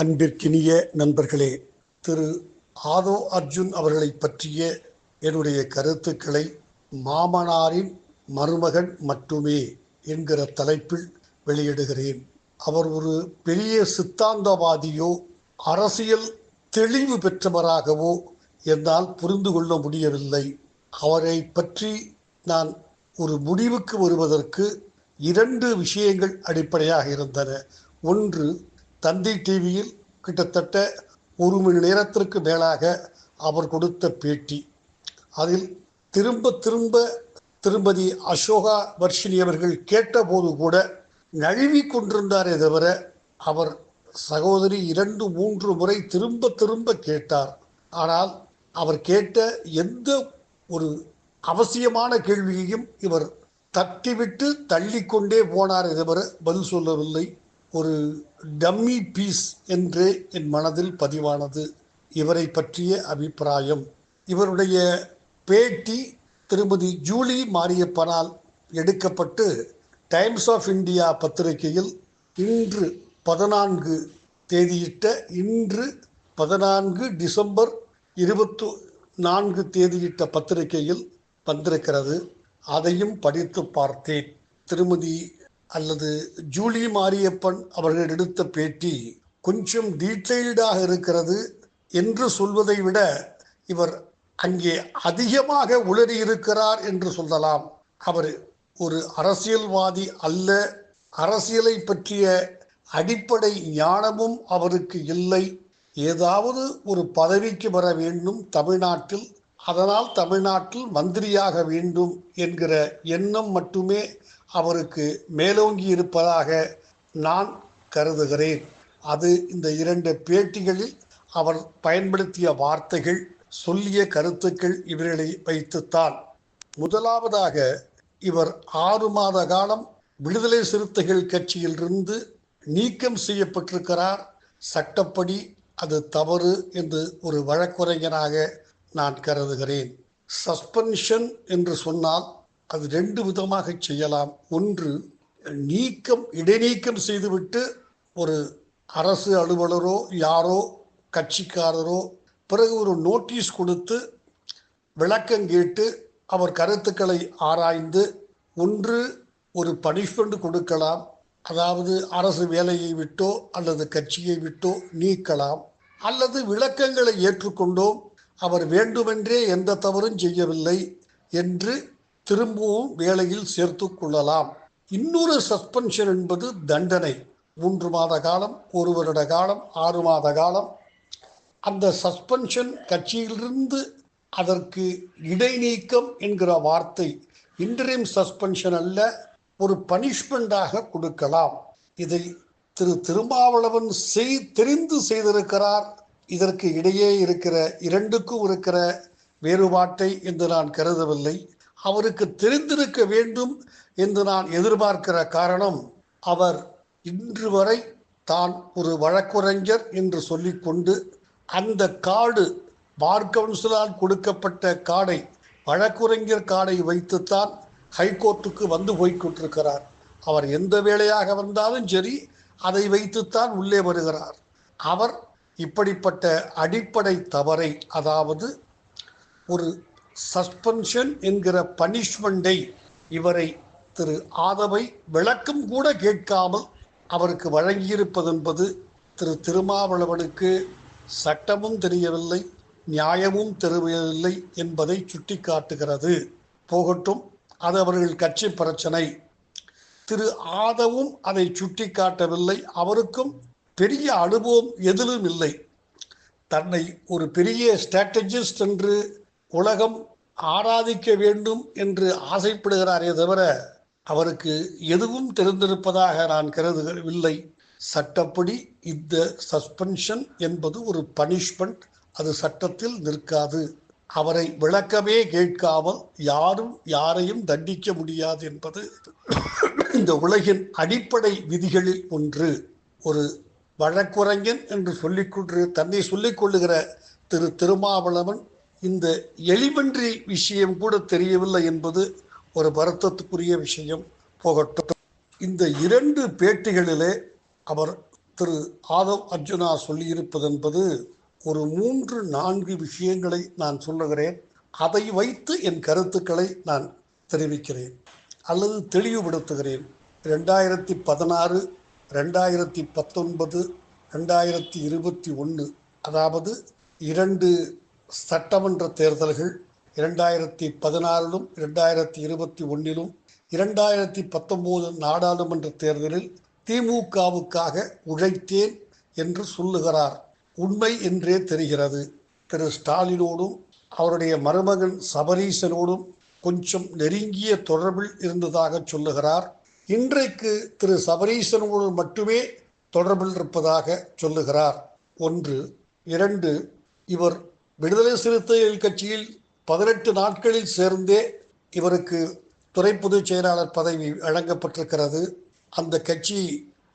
அன்பிற்கினிய நண்பர்களே திரு ஆதோ அர்ஜுன் அவர்களை பற்றிய என்னுடைய கருத்துக்களை மாமனாரின் மருமகன் மட்டுமே என்கிற தலைப்பில் வெளியிடுகிறேன். அவர் ஒரு பெரிய சித்தாந்தவாதியோ அரசியல் தெளிவு பெற்றவராகவோ என்னால் புரிந்து கொள்ள முடியவில்லை. அவரை பற்றி நான் ஒரு முடிவுக்கு வருவதற்கு இரண்டு விஷயங்கள் அடிப்படையாக இருந்தன. ஒன்று தந்தை டிவியில் கிட்டத்தட்ட ஒரு மணி நேரத்திற்கு மேலாக அவர் கொடுத்த பேட்டி. அதில் திரும்ப திரும்ப திருமதி அசோகா வர்ஷினி அவர்கள் கேட்டபோது கூட நழுவி கொண்டிருந்தாரே தவிர அவர் சகோதரி இரண்டு மூன்று முறை திரும்ப திரும்ப கேட்டார். ஆனால் அவர் கேட்ட எந்த ஒரு அவசியமான கேள்வியையும் இவர் தட்டிவிட்டு தள்ளிக்கொண்டே போனார் தவிர பதில் சொல்லவில்லை. ஒரு டம்மி பீஸ் என்று என் மனதில் பதிவானது. இவரை பற்றிய அபிப்பிராயம். இவருடைய பேட்டி திருமதி ஜூலி மாரியப்பனால் எடுக்கப்பட்டு டைம்ஸ் ஆஃப் இந்தியா பத்திரிகையில் இன்று பதினான்கு தேதியிட்ட இன்று பதினான்கு டிசம்பர் இருபத்து நான்கு தேதியிட்ட பத்திரிகையில் வந்திருக்கிறது. அதையும் படித்து பார்த்தேன். திருமதி அல்லது ஜூலி மாரியப்பன் அவர்கள் எடுத்த பேட்டி கொஞ்சம் டீட்டெயில்டாக இருக்கிறது என்று சொல்வதை விட இவர் அங்கே அதிகமாக உளறி இருக்கிறார் என்று சொல்லலாம். அவர் ஒரு அரசியல்வாதி அல்ல. அரசியலை பற்றிய அடிப்படை ஞானமும் அவருக்கு இல்லை. ஏதாவது ஒரு பதவிக்கு வர வேண்டும் தமிழ்நாட்டில். அதனால் தமிழ்நாட்டில் மந்திரியாக வேண்டும் என்கிற எண்ணம் மட்டுமே அவருக்கு மேலோங்கி இருப்பதாக நான் கருதுகிறேன். அது இந்த இரண்டு பேட்டிகளில் அவர் பயன்படுத்திய வார்த்தைகள் சொல்லிய கருத்துக்கள் இவர்களை வைத்துத்தான். முதலாவதாக இவர் ஆறு மாத காலம் விடுதலை சிறுத்தைகள் கட்சியிலிருந்து நீக்கம் செய்யப்பட்டிருக்கிறார். சட்டப்படி அது தவறு என்று ஒரு வழக்குரைஞராக நான் கருதுகிறேன். சஸ்பென்ஷன் என்று சொன்னால் அது ரெண்டு விதமாக செய்யலாம். ஒன்று நீக்கம் இடைநீக்கம் செய்துவிட்டு ஒரு அரசு அலுவலரோ யாரோ கட்சிக்காரரோ பிறகு ஒரு நோட்டீஸ் கொடுத்து விளக்கம் கேட்டு அவர் கருத்துக்களை ஆராய்ந்து ஒன்று ஒரு பனிஷ்மெண்ட் கொடுக்கலாம். அதாவது அரசு வேலையை விட்டோ அல்லது கட்சியை விட்டோ நீக்கலாம். அல்லது விளக்கங்களை ஏற்றுக்கொண்டோம் அவர் வேண்டுமென்றே எந்த தவறும் செய்யவில்லை என்று திரும்பவும் வேலையில் சேர்த்து கொள்ளலாம். இன்னொரு சஸ்பென்ஷன் என்பது தண்டனை. மூன்று மாத காலம் ஒரு வருட காலம் ஆறு மாத காலம். அந்த சஸ்பென்ஷன் கட்சியிலிருந்து அதற்கு இடைநீக்கம் என்கிற வார்த்தை இன்டரிம் சஸ்பென்ஷன் அல்ல ஒரு பனிஷ்மெண்டாக கொடுக்கலாம். இதை திரு திருமாவளவன் செய் தெரிந்து செய்திருக்கிறார். இதற்கு இடையே இருக்கிற இரண்டுக்கும் இருக்கிற வேறுபாட்டை என்று நான் கருதவில்லை. அவருக்கு தெரிந்திருக்க வேண்டும் என்று நான் எதிர்பார்க்கிற காரணம் அவர் இன்று வரை தான் ஒரு வழக்குரைஞர் என்று சொல்லிக்கொண்டு அந்த கார்டு பார் கவுன்சிலால் கொடுக்கப்பட்ட கார்டை வழக்குரைஞர் கார்டை வைத்துத்தான் ஹைகோர்ட்டுக்கு வந்து போய்கொண்டிருக்கிறார் அவர் எந்த வேலையாக வந்தாலும் சரி அதை வைத்துத்தான் உள்ளே வருகிறார். அவர் இப்படிப்பட்ட அடிப்படை தவறை அதாவது ஒரு சஸ்பென்ஷன் என்கிற பனிஷ்மெண்டை இவரை திரு ஆதவை விளக்கம் கூட கேட்காமல் அவருக்கு வழங்கியிருப்பது என்பது திரு திருமாவளவனுக்கு சட்டமும் தெரியவில்லை நியாயமும் தெரியவில்லை என்பதை சுட்டிக்காட்டுகிறது. போகட்டும் அது அவர்கள் கட்சி பிரச்சனை. திரு ஆதவும் அதை சுட்டிக்காட்டவில்லை. அவருக்கும் பெரிய அனுபவம் எதிலும் இல்லை. தன்னை ஒரு பெரிய ஸ்ட்ராட்டஜிஸ்ட் என்று உலகம் ஆராதிக்க வேண்டும் என்று ஆசைப்படுகிறாரே தவிர அவருக்கு எதுவும் தெரிந்திருப்பதாக நான் கருதுகவில்லை சட்டப்படி இந்த சஸ்பென்ஷன் என்பது ஒரு பனிஷ்மெண்ட். அது சட்டத்தில் நிற்காது. அவரை விளக்கமே கேட்காமல் யாரும் யாரையும் தண்டிக்க முடியாது என்பது இந்த உலகின் அடிப்படை விதிகளில் ஒன்று. ஒரு வழக்குரைஞன் என்று சொல்லிக்கொண்டு தன்னை சொல்லிக் கொள்ளுகிற திரு திருமாவளவன் இந்த எளிமன்றி விஷயம் கூட தெரியவில்லை என்பது ஒரு வருத்தத்துக்குரிய விஷயம். போகட்டும். இந்த இரண்டு பேட்டிகளிலே அவர் திரு ஆதவ் அர்ஜுனா சொல்லியிருப்பது என்பது ஒரு மூன்று நான்கு விஷயங்களை நான் சொல்லுகிறேன். அதை வைத்து என் கருத்துக்களை நான் தெரிவிக்கிறேன். அல்லது தெளிவுபடுத்துகிறேன். ரெண்டாயிரத்தி பதினாறு ரெண்டாயிரத்தி பத்தொன்பது ரெண்டாயிரத்தி இருபத்தி ஒன்று அதாவது இரண்டு சட்டமன்ற தேர்தல்கள் இரண்டாயிரத்தி பதினாறிலும் இரண்டாயிரத்தி இருபத்தி ஒன்றிலும் இரண்டாயிரத்தி பத்தொம்போது நாடாளுமன்ற தேர்தலில் திமுகவுக்காக உழைத்தேன் என்று சொல்லுகிறார். உண்மை என்றே தெரிகிறது. திரு ஸ்டாலினோடும் அவருடைய மருமகன் சபரீசனோடும் கொஞ்சம் நெருங்கிய தொடர்பில் இருந்ததாக சொல்லுகிறார். இன்றைக்கு திரு சபரீசனோடு மட்டுமே தொடர்பில் இருப்பதாக சொல்லுகிறார். ஒன்று இரண்டு இவர் விடுதலை சிறுத்தைகள் கட்சியில் பதினெட்டு நாட்களில் சேர்ந்தே இவருக்கு துறை பொதுச் செயலாளர் பதவி வழங்கப்பட்டிருக்கிறது. அந்த கட்சி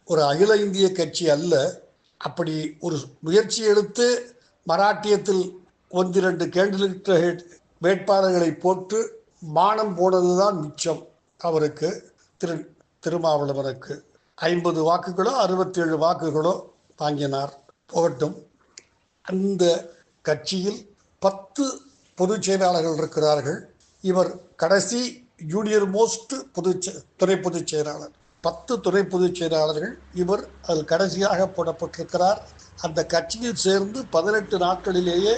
ஒரு அகில இந்திய கட்சி அல்ல. அப்படி ஒரு முயற்சி எடுத்து மராட்டியத்தில் ஒன்றிரண்டு கேண்டிடேட் வேட்பாளர்களை போட்டு மானம் போனதுதான் மிச்சம் அவருக்கு திரு திருமாவளவனுக்கு ஐம்பது வாக்குகளோ அறுபத்தேழு வாக்குகளோ வாங்கினார். போகட்டும். அந்த கட்சியில் பத்து பொதுச் செயலாளர்கள் இருக்கிறார்கள். இவர் கடைசி ஜூனியர் மோஸ்ட் பொது துறை பொதுச் செயலாளர். பத்து துணை பொதுச் செயலாளர்கள் இவர் அதில் கடைசியாக போடப்பட்டிருக்கிறார். அந்த கட்சியில் சேர்ந்து பதினெட்டு நாட்களிலேயே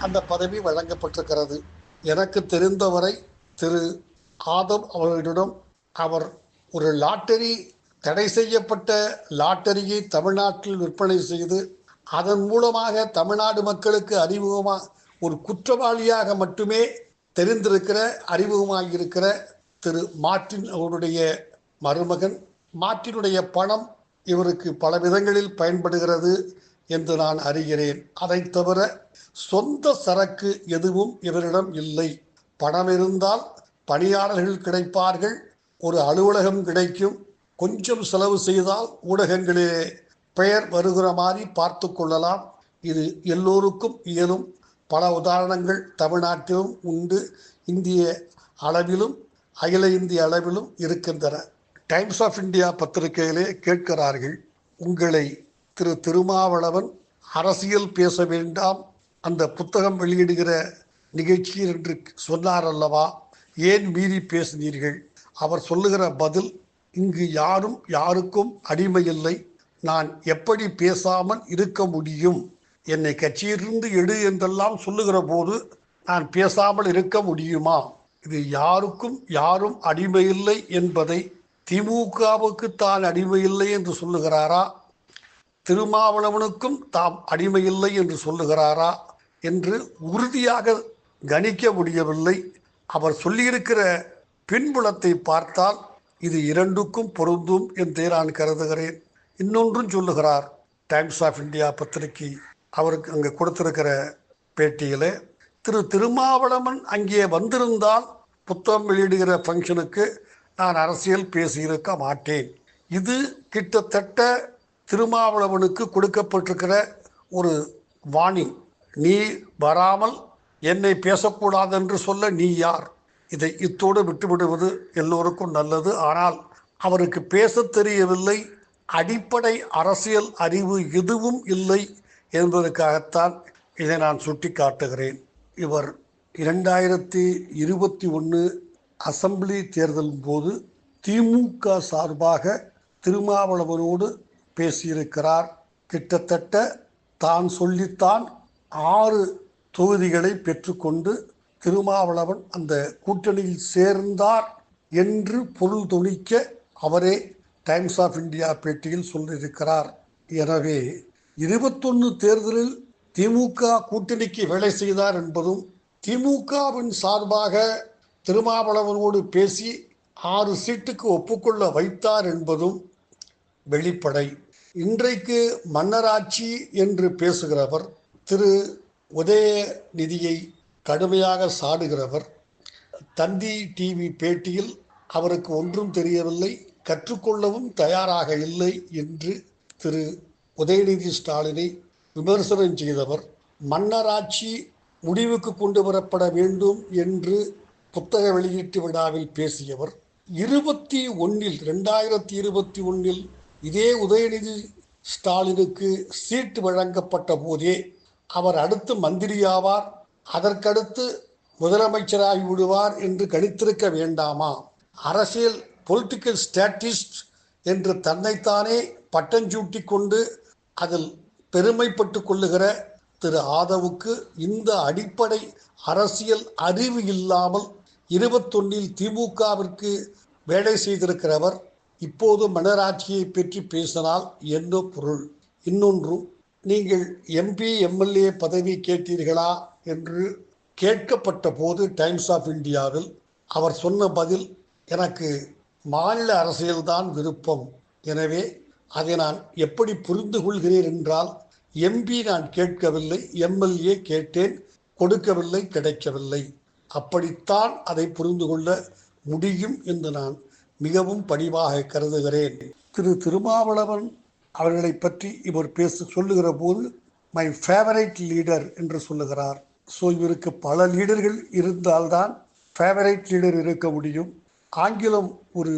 அந்த பதவி வழங்கப்பட்டிருக்கிறது. எனக்கு தெரிந்தவரை திரு. ஆதம் அவர்களிடம் அவர் ஒரு லாட்டரி தடை செய்யப்பட்ட லாட்டரியை தமிழ்நாட்டில் விற்பனை செய்து அதன் மூலமாக தமிழ்நாடு மக்களுக்கு அறிமுகமாக ஒரு குற்றவாளியாக மட்டுமே தெரிந்திருக்கிற அறிமுகமாக இருக்கிற திரு மார்டின் அவருடைய மருமகன். மார்டினுடைய பணம் இவருக்கு பல விதங்களில் பயன்படுகிறது என்று நான் அறிகிறேன். அதை தவிர சொந்த சரக்கு எதுவும் இவரிடம் இல்லை. பணம் இருந்தால் பணியாளர்கள் கிடைப்பார்கள் ஒரு அலுவலகம் கிடைக்கும். கொஞ்சம் செலவு செய்தால் ஊடகங்களிலே பெயர் வருகிற மாதிரி பார்த்து கொள்ளலாம். இது எல்லோருக்கும் இயலும். பல உதாரணங்கள் தமிழ்நாட்டிலும் உண்டு. இந்திய அளவிலும் அகில இந்திய அளவிலும் இருக்கின்றன. டைம்ஸ் ஆஃப் இந்தியா பத்திரிகையிலே கேட்கிறார்கள் உங்களை திரு திருமாவளவன் அரசியல் பேச வேண்டாம். அந்த புத்தகம் வெளியிடுகிற நிகழ்ச்சியில் என்று சொன்னார் அல்லவா? ஏன் மீறி பேசினீர்கள்? அவர் சொல்லுகிற பதில் இங்கு யாரும் யாருக்கும் அடிமையில்லை நான் எப்படி பேசாமல் இருக்க முடியும்? என்னை கட்சியிலிருந்து எடு என்றெல்லாம் சொல்லுகிற போது நான் பேசாமல் இருக்க முடியுமா? இது யாருக்கும் யாரும் அடிமையில்லை என்பதை திமுகவுக்கு தான் அடிமையில்லை என்று சொல்லுகிறாரா? திருமாவளவனுக்கும் தாம் அடிமையில்லை என்று சொல்லுகிறாரா? என்று உறுதியாக கணிக்க முடியவில்லை. அவர் சொல்லியிருக்கிற பின்புலத்தை பார்த்தால் இது இரண்டுக்கும் பொருந்தும் என்றே நான் கருதுகிறேன். இன்னொன்றும் சொல்லுகிறார். டைம்ஸ் ஆஃப் இந்தியா பத்திரிகை அவருக்கு அங்கே கொடுத்திருக்கிற பேட்டியில் திரு திருமாவளவன் அங்கே வந்திருந்தால் புத்தகம் வெளியிடுகிற ஃபங்க்ஷனுக்கு நான் அரசியல் பேசியிருக்க மாட்டேன். இது கிட்டத்தட்ட திருமாவளவனுக்கு கொடுக்கப்பட்டிருக்கிற ஒரு வாணி. நீ வராமல் என்னை பேசக்கூடாது என்று சொல்ல நீ யார்? இதை இத்தோடு விட்டுவிடுவது எல்லோருக்கும் நல்லது. ஆனால் அவருக்கு பேச தெரியவில்லை. அடிப்படை அரசியல் அறிவு எதுவும் இல்லை என்பதற்காகத்தான் இதை நான் சுட்டி காட்டுகிறேன் இவர் இரண்டாயிரத்தி இருபத்தி ஒன்று அசம்பிளி தேர்தலின் போது திமுக சார்பாக திருமாவளவனோடு பேசியிருக்கிறார். கிட்டத்தட்ட தான் சொல்லித்தான் ஆறு தொகுதிகளை பெற்றுக்கொண்டு திருமாவளவன் அந்த கூட்டணியில் சேர்ந்தார் என்று பொருள் துணிக்க அவரே டைம்ஸ் ஆஃப் இந்தியா பேட்டியில் சொல்லியிருக்கிறார். எனவே இருபத்தொன்னு தேர்தலில் திமுக கூட்டணிக்கு வேலை செய்தார் என்பதும் திமுகவின் சார்பாக திருமாவளவனோடு பேசி ஆறு சீட்டுக்கு ஒப்புக்கொள்ள வைத்தார் என்பதும் வெளிப்படை. இன்றைக்கு மன்னராட்சி என்று பேசுகிறவர் திரு. உதயநிதியை கடுமையாக சாடுகிறவர் தந்தி டிவி பேட்டியில் அவருக்கு ஒன்றும் தெரியவில்லை. கற்றுக்கொள்ளவும் தயாராக இல்லை என்று திரு உதயநிதி ஸ்டாலினை விமர்சனம் செய்தவர் மன்னராட்சி முடிவுக்கு கொண்டு வரப்பட வேண்டும் என்று புத்தக வெளியீட்டு விழாவில் பேசியவர். இருபத்தி ஒன்னில் ரெண்டாயிரத்தி இருபத்தி ஒன்னில் இதே உதயநிதி ஸ்டாலினுக்கு சீட்டு வழங்கப்பட்ட போதே அவர் அடுத்து மந்திரியாவார் அதற்கடுத்து முதலமைச்சராகி விடுவார் என்று கணித்திருக்க வேண்டாமா? அரசியல் பொலிட்டிக்கல் ஸ்டாட்டிஸ்ட் என்று தன்னைத்தானே பட்டஞ்சூட்டி கொண்டு அதில் பெருமைப்பட்டு கொள்ளுகிற திரு ஆதவுக்கு இந்த அடிப்படை அரசியல் அறிவு இல்லாமல் இருபத்தொன்னில் திமுகவிற்கு வேலை செய்திருக்கிறவர் இப்போது மன்னராட்சியை பற்றி பேசினால் என்ன பொருள்? இன்னொன்று நீங்கள் எம்பி எம்எல்ஏ பதவி கேட்டீர்களா என்று கேட்கப்பட்ட போது டைம்ஸ் ஆஃப் இந்தியாவில் அவர் சொன்ன பதில் எனக்கு மாநில அரசியல்தான் விருப்பம். எனவே அதை நான் எப்படி புரிந்து கொள்கிறேன் என்றால் எம்பி நான் கேட்கவில்லை எம்எல்ஏ கேட்டேன் கொடுக்கவில்லை கிடைக்கவில்லை. அப்படித்தான் அதை புரிந்து கொள்ள முடியும் என்று நான் மிகவும் பணிவாக கருதுகிறேன். திரு திருமாவளவன் அவர்களை பற்றி இவர் பேச சொல்லுகிற போது மை ஃபேவரைட் லீடர் என்று சொல்லுகிறார். ஸோ இவருக்கு பல லீடர்கள் இருந்தால்தான் ஃபேவரைட் லீடர் இருக்க முடியும். ஆங்கிலம் ஒரு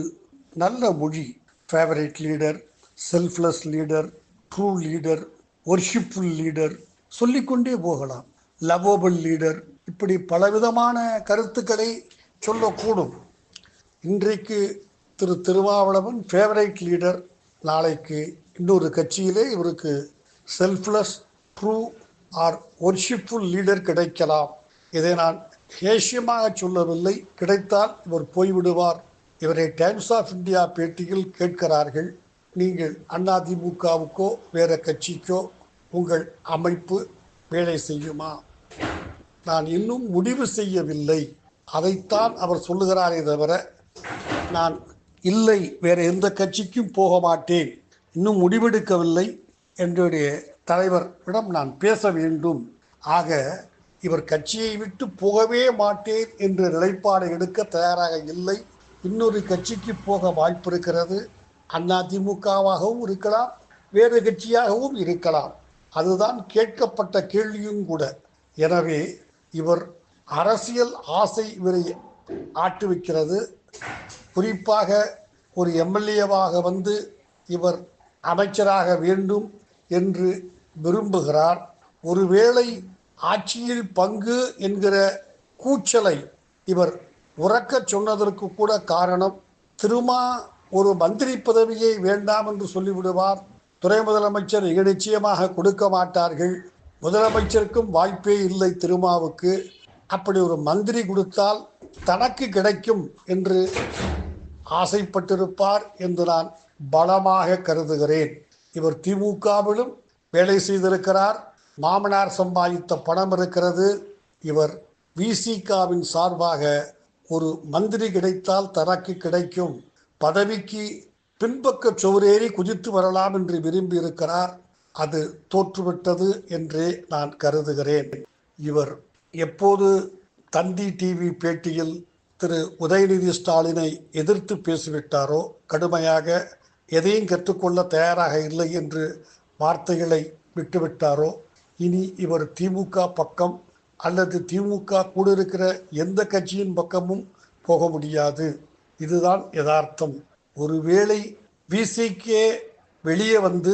நல்ல மொழி. Favourite leader selfless leader true leader worshipful leader சொல்லிக்கொண்டே போகலாம். லவபிள் லீடர் இப்படி பலவிதமான கருத்துக்களை சொல்லக்கூடும். இன்றைக்கு திரு திருமாவளவன் ஃபேவரைட் லீடர் நாளைக்கு இன்னொரு கட்சியிலே இவருக்கு selfless true or worshipful leader கிடைக்கலாம். இதை நான் ஹேஷியமாக சொல்லவில்லை. கிடைத்தால் இவர் போய்விடுவார். இவரை டைம்ஸ் ஆஃப் இந்தியா பேட்டியில் கேட்கிறார்கள். நீங்கள் அதிமுகவுக்கோ வேற கட்சிக்கோ உங்கள் அமைப்பு வேலை செய்யுமா? நான் இன்னும் முடிவு செய்யவில்லை. அதைத்தான் அவர் சொல்லுகிறாரே தவிர நான் இல்லை. வேற எந்த கட்சிக்கும் போக மாட்டேன். இன்னும் முடிவெடுக்கவில்லை. என்னுடைய தலைவரிடம் நான் பேச வேண்டும். ஆக இவர் கட்சியை விட்டு போகவே மாட்டேன் என்ற நிலைப்பாடு எடுக்க தயாராக இல்லை. இன்னொரு கட்சிக்கு போக வாய்ப்பு இருக்கிறது. அதிமுகவாகவும் இருக்கலாம் வேறு கட்சியாகவும் இருக்கலாம். அதுதான் கேட்கப்பட்ட கேள்வியும் கூட. எனவே இவர் அரசியல் ஆசை இவரை ஆட்டுவிக்கிறது குறிப்பாக ஒரு எம்எல்ஏவாக வந்து இவர் அமைச்சராக வேண்டும் என்று விரும்புகிறார். ஒருவேளை ஆட்சியில் பங்கு என்கிற கூச்சலை இவர் உறக்க சொன்னதற்கு கூட காரணம் திருமா ஒரு மந்திரி பதவியை வேண்டாம் என்று சொல்லிவிடுவார். துறை முதலமைச்சர் மிக நிச்சயமாக கொடுக்க மாட்டார்கள். முதலமைச்சருக்கும் வாய்ப்பே இல்லை திருமாவுக்கு. அப்படி ஒரு மந்திரி கொடுத்தால் தனக்கு கிடைக்கும் என்று ஆசைப்பட்டிருப்பார் என்று நான் பலமாக கருதுகிறேன். இவர் திமுகவிலும் வேலை செய்திருக்கிறார். மாமனார் சம்பாதித்த பணம் இருக்கிறது. இவர் விசிகாவின் சார்பாக ஒரு மந்திரி கிடைத்தால் தனக்கு கிடைக்கும். பதவிக்கு பின்பக்க சுவரேறி குதித்து வரலாம் என்று விரும்பி இருக்கிறார் அது தோற்றுவிட்டது என்றே நான் கருதுகிறேன். இவர் எப்போது தந்தி டிவி பேட்டியில் திரு உதயநிதி ஸ்டாலினை எதிர்த்து பேசிவிட்டாரோ கடுமையாக எதையும் கற்றுக்கொள்ள தயாராக இல்லை என்று வார்த்தைகளை விட்டுவிட்டாரோ இனி இவர் திமுக பக்கம் அல்லது திமுக கூட இருக்கிற எந்த கட்சியின் பக்கமும் போக முடியாது. இதுதான் யதார்த்தம். ஒருவேளை விசிகே வெளியே வந்து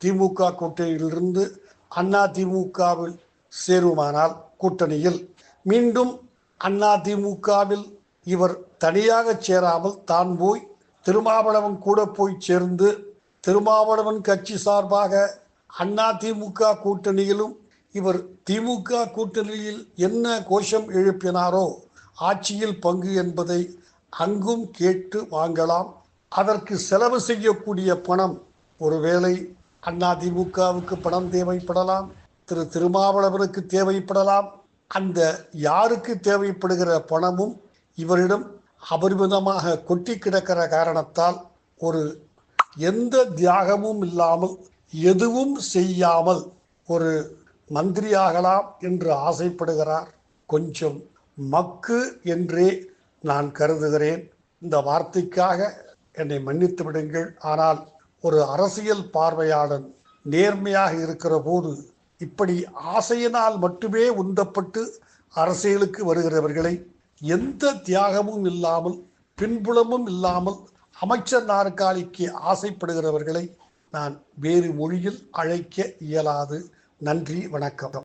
திமுக கூட்டணியிலிருந்து அண்ணா திமுகவில் சேருமானால் கூட்டணியில். மீண்டும் அண்ணா திமுகவில் இவர் தனியாக சேராமல் தான் போய் திருமாவளவன் கூட போய் சேர்ந்து திருமாவளவன் கட்சி சார்பாக அண்ணா திமுக கூட்டணியிலும் இவர் திமுக கூட்டணியில் என்ன கோஷம் எழுப்பினாரோ ஆட்சியில் பங்கு என்பதை அங்கும் கேட்டு வாங்கலாம். அதற்கு செலவு செய்யக்கூடிய பணம் ஒருவேளை அண்ணா திமுகவுக்கு பணம் தேவைப்படலாம் திரு திருமாவளவனுக்கு தேவைப்படலாம். அந்த யாருக்கு தேவைப்படுகிற பணமும் இவரிடம் அபரிமிதமாக கொட்டி கிடக்கிற காரணத்தால் ஒரு எந்த தியாகமும் இல்லாமல் எதுவும் செய்யாமல் ஒரு மந்திரியாகலாம் என்று ஆசைப்படுகிறார். கொஞ்சம் மக்கு என்றே நான் கருதுகிறேன். இந்த வார்த்தைக்காக என்னை மன்னித்து விடுங்கள். ஆனால் ஒரு அரசியல் பார்வையாளன் நேர்மையாக இருக்கிற போது இப்படி ஆசையினால் மட்டுமே உந்தப்பட்டு அரசியலுக்கு வருகிறவர்களை எந்த தியாகமும் இல்லாமல் பின்புலமும் இல்லாமல் அமைச்சர் நாற்காலிக்கு ஆசைப்படுகிறவர்களை நான் வேறு மொழியில் அழைக்க இயலாது. நன்றி வணக்கம்.